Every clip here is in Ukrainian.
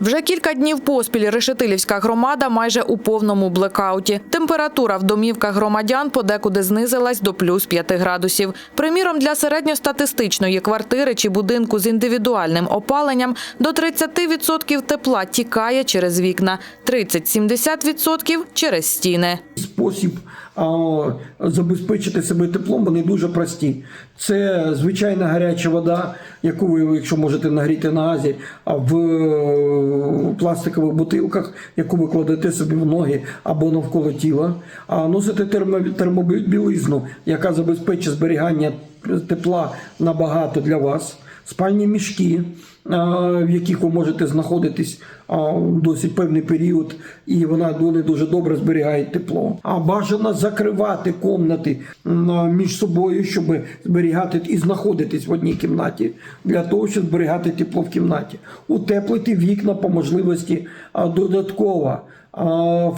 Вже кілька днів поспіль Решетилівська громада майже у повному блекауті. Температура в домівках громадян подекуди знизилась до плюс 5 градусів. Приміром, для середньостатистичної квартири чи будинку з індивідуальним опаленням до 30% тепла тікає через вікна, 30-70% через стіни. спосіб забезпечити себе теплом, вони дуже прості. Це звичайна гаряча вода, яку ви, якщо можете нагріти на газі, а в пластикових бутилках, яку ви кладете собі в ноги або навколо тіла, а носите термо, термобілизну, яка забезпечить зберігання тепла набагато для вас. Спальні мішки, в яких ви можете знаходитись а, досить певний період, і вона вони дуже добре зберігають тепло. А бажано закривати комнати між собою, щоб зберігати і знаходитись в одній кімнаті для того, щоб зберігати тепло в кімнаті. Утеплити вікна по можливості додатково.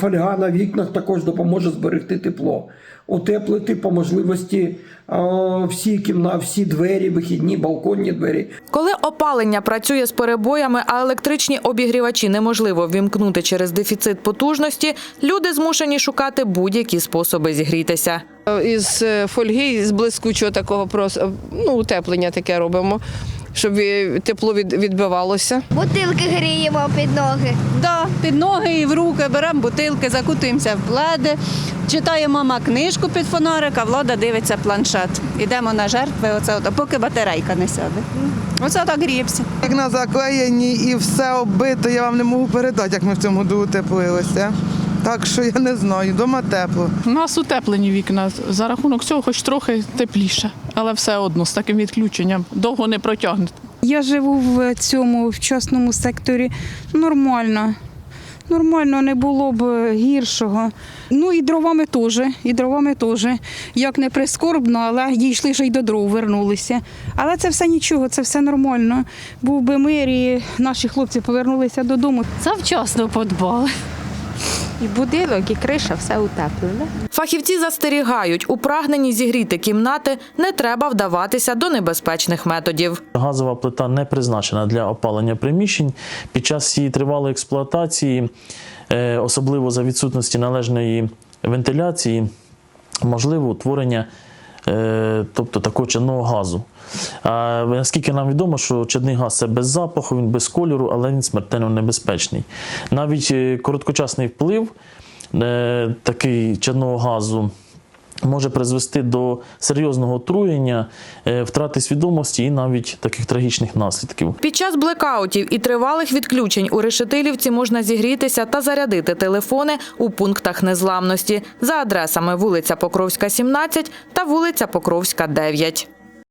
Фольга на вікнах також допоможе зберегти тепло. Утеплити по можливості всі кімна, всі двері, вихідні, балконні двері. Коли опалення працює з перебоями, а електричні обігрівачі неможливо ввімкнути через дефіцит потужності, люди змушені шукати будь-які способи зігрітися. Із е, фольги, з блискучого такого просто ну, утеплення таке робимо, щоб е, тепло від, відбивалося. Бутилки гріємо під ноги. Да, під ноги і в руки беремо бутилки, закутуємося в пледи, читає мама книжку під фонарик, а влада дивиться планшет. Ідемо на жертви, оце от, поки батарейка не сяде. Оце так гріємося. Як на заклеєні і все оббито, я вам не можу передати, як ми в цьому утеплилися. Так що я не знаю, дома тепло. У нас утеплені вікна. За рахунок цього хоч трохи тепліше, але все одно з таким відключенням довго не протягне. Я живу в цьому в частному секторі нормально. Нормально не було б гіршого. Ну і дровами теж, і дровами теж. Як не прискорбно, але дійшли що й до дров вернулися. Але це все нічого, це все нормально. Був би мир, і наші хлопці повернулися додому. Завчасно подбали. І будинок, і криша все утеплене. Фахівці застерігають, у прагненні зігріти кімнати не треба вдаватися до небезпечних методів. Газова плита не призначена для опалення приміщень. Під час її тривалої експлуатації, е, особливо за відсутності належної вентиляції, можливо утворення тобто такого чадного газу. А наскільки нам відомо, що чадний газ це без запаху, він без кольору, але він смертельно небезпечний. Навіть е, короткочасний вплив е, такий чадного газу може призвести до серйозного отруєння, е, втрати свідомості і навіть таких трагічних наслідків. Під час блекаутів і тривалих відключень у Решетилівці можна зігрітися та зарядити телефони у пунктах незламності за адресами вулиця Покровська, 17 та вулиця Покровська, 9.